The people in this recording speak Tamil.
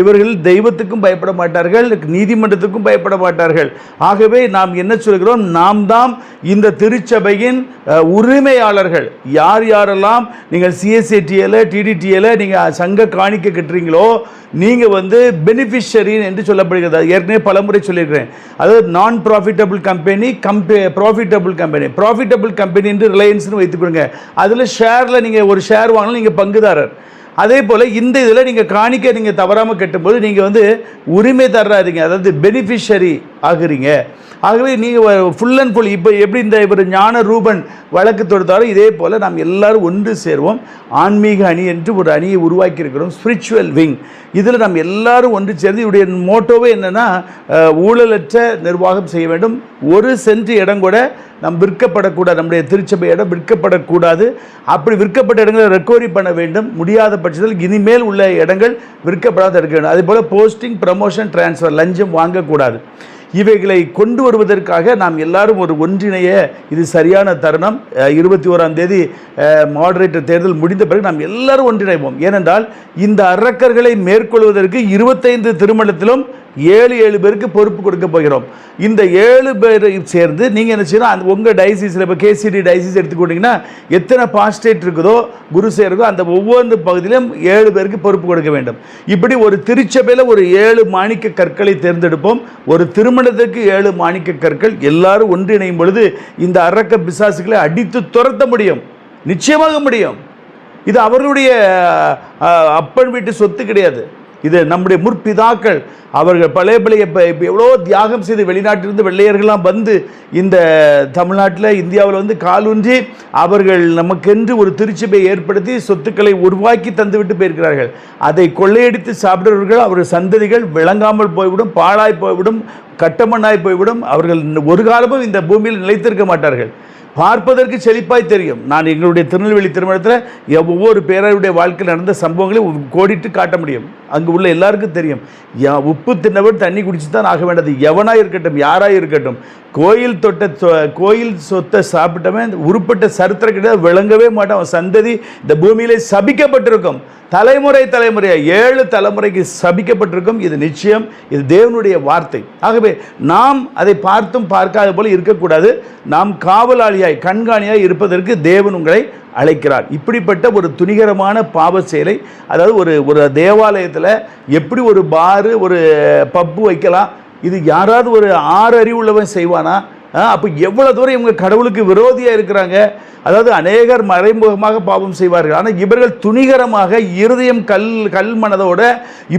இவர்கள் தெய்வத்துக்கும் பயப்பட மாட்டார்கள் நீதிமன்றத்துக்கும் பயப்பட மாட்டார்கள். ஆகவே நாம் என்ன சொல்கிறோம்? நாம் தான் இந்த திருச்சபையின் உரிமையாளர்கள். யார் யாரெல்லாம் நீங்கள் சிஎஸ்ஏடிஎல டிடிடிஎல நீங்கள் சங்க காணிக்க கட்டுறீங்களோ நீங்கள் வந்து பெனிஃபிஷரி என்று சொல்லப்படுகிறது. ஏற்கனவே பலமுறை சொல்லியிருக்கிறேன். அதாவது நான் ப்ராஃபிட்டபிள் கம்பெனி கம்பெ ப்ராஃபிட்டபிள் கம்பெனி ப்ராஃபிட்டபிள் கம்பெனி என்று ரிலையன்ஸ்னு வைத்துக்கொடுங்க அதில் ஷேரில் நீங்கள் ஒரு ஷேர் வாங்கினா நீங்கள் பங்குதாரர். அதே போல் இந்த இதில் நீங்கள் காணிக்க நீங்கள் தவறாமல் கட்டும்போது நீங்கள் வந்து உரிமை தர்றாதீங்க. அதாவது பெனிஃபிஷரி ஆகுறீங்க. ஆகவே நீங்கள் ஃபுல் அண்ட் ஃபுல் இப்போ எப்படி இந்த இவர் ஞான ரூபன் வழக்கு தொடுத்தாலும் இதே போல் நாம் எல்லாரும் ஒன்று சேர்வோம். ஆன்மீக அணி என்று ஒரு அணியை உருவாக்கி இருக்கிறோம் ஸ்பிரிச்சுவல் விங் இதில் நாம் எல்லாரும் ஒன்று சேர்ந்து இவருடைய மோட்டோவே என்னென்னா ஊழலற்ற நிர்வாகம் செய்ய வேண்டும். ஒரு சென்ட் இடம் கூட நம் விற்கப்படக்கூடாது நம்முடைய திருச்சபை இடம் விற்கப்படக்கூடாது. அப்படி விற்கப்பட்ட இடங்களை ரெக்கவரி பண்ண வேண்டும். முடியாத பட்சத்தில் இனிமேல் உள்ள இடங்கள் விற்கப்படாத இருக்க வேண்டும் அதே போல் போஸ்டிங் ப்ரமோஷன் டிரான்ஸ்ஃபர் லஞ்சம் வாங்கக்கூடாது. இவைகளை கொண்டு வருவதற்காக நாம் எல்லாரும் ஒரு ஒன்றிணைய இது சரியான தருணம். இருபத்தி ஓராம் தேதி மாடரேட்டர் தேர்தல் முடிந்த பிறகு நாம் எல்லாரும் ஒன்றிணைவோம். ஏனென்றால் இந்த அரக்கர்களை மேற்கொள்வதற்கு இருபத்தைந்து திருமணத்திலும் ஏழு ஏழு பேருக்கு பொறுப்பு கொடுக்க போகிறோம். இந்த ஏழு பேரை சேர்ந்து நீங்கள் என்ன செய்யணும்? அந்த உங்கள் டைசிஸில் இப்போ கேசிடி டைசிஸ் எடுத்துக்கிட்டிங்கன்னா எத்தனை பாஸ்டேட் இருக்குதோ குரு இருக்கோ அந்த ஒவ்வொரு பகுதியிலும் ஏழு பேருக்கு பொறுப்பு கொடுக்க வேண்டும். இப்படி ஒரு திருச்சபையில் ஒரு ஏழு மாணிக்க கற்களை தேர்ந்தெடுப்போம். ஒரு திருமணத்துக்கு ஏழு மாணிக்க கற்கள் எல்லாரும் ஒன்றிணையும் பொழுது இந்த அரக்க பிசாசுகளை அடித்து துரத்த முடியும். நிச்சயமாக முடியும். இது அவர்களுடைய அப்பன் வீட்டு சொத்து கிடையாது. இது நம்முடைய முற்பிதாக்கள். அவர்கள் பழைய பழைய இப்போ இப்போ எவ்வளோ தியாகம் செய்து வெளிநாட்டிலிருந்து வெள்ளையர்கள்லாம் வந்து இந்த தமிழ்நாட்டில் இந்தியாவில் வந்து காலூன்றி அவர்கள் நமக்கென்று ஒரு திருச்சபை ஏற்படுத்தி சொத்துக்களை உருவாக்கி தந்துவிட்டு போயிருக்கிறார்கள். அதை கொள்ளையடித்து சாப்பிடுறவர்கள் அவர்கள் சந்ததிகள் விளங்காமல் போய்விடும் பாழாய் போய்விடும் கட்டமண்ணாய் போய்விடும். அவர்கள் ஒரு காலமும் இந்த பூமியில் நிலைத்திருக்க மாட்டார்கள். பார்ப்பதற்கு செழிப்பாய் தெரியும். நான் எங்களுடைய திருநெல்வேலி திருமணத்தில் ஒவ்வொரு பேரருடைய வாழ்க்கையில் நடந்த சம்பவங்களை கோடிட்டு காட்ட முடியும். அங்கு உள்ள எல்லாருக்கும் தெரியும். யா உப்பு தின்னவன் தண்ணி குடிச்சு தான் ஆக வேண்டியது எவனாக இருக்கட்டும் யாராக இருக்கட்டும் கோயில் தொட்ட சொ- கோயில் சொத்தை சாப்பிட்டவன் உருப்பட்ட சரித்திரம் கிடையாது விளங்கவே மாட்டான். சந்ததி இந்த பூமியிலே சபிக்கப்பட்டிருக்கும். தலைமுறை தலைமுறையாக ஏழு தலைமுறைக்கு சபிக்கப்பட்டிருக்கும். இது நிச்சயம். இது தேவனுடைய வார்த்தை. ஆகவே நாம் அதை பார்த்தும் பார்க்காத போல இருக்கக்கூடாது. நாம் காவலாளியாய் கண்காணியாய் இருப்பதற்கு தேவன் உங்களை அழைக்கிறார். இப்படிப்பட்ட ஒரு துணிகரமான பாவ செயலை அதாவது ஒரு ஒரு தேவாலயத்தில் எப்படி ஒரு பாரு ஒரு பப்பு வைக்கலாம் இது யாராவது ஒரு ஆறு அறிவுள்ளவன் செய்வானா? அப்போ எவ்வளோ தூரம் இவங்க கடவுளுக்கு விரோதியாக இருக்கிறாங்க? அதாவது அநேகர் மறைமுகமாக பாவம் செய்வார்கள். ஆனால் இவர்கள் துணிகரமாக இருதயம் கல் கல் மனதோட